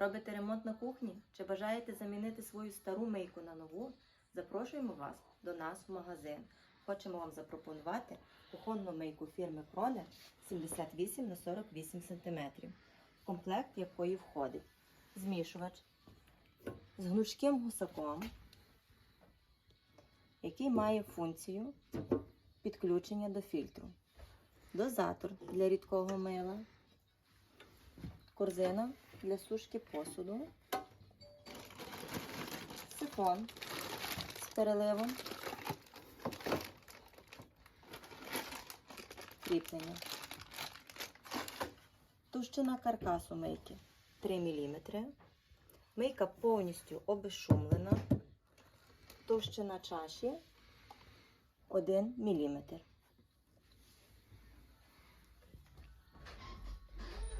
Робите ремонт на кухні чи бажаєте замінити свою стару мийку на нову? Запрошуємо вас до нас в магазин. Хочемо вам запропонувати кухонну мийку фірми Кронер 78 на 48 см, комплект якої входить змішувач з гнучким гусаком, який має функцію підключення до фільтру, дозатор для рідкого мила, корзина для сушки посуду, сифон з переливом, кріплення. Товщина каркасу мийки 3 мм. Мийка повністю обезшумлена. Товщина чаші 1 мм.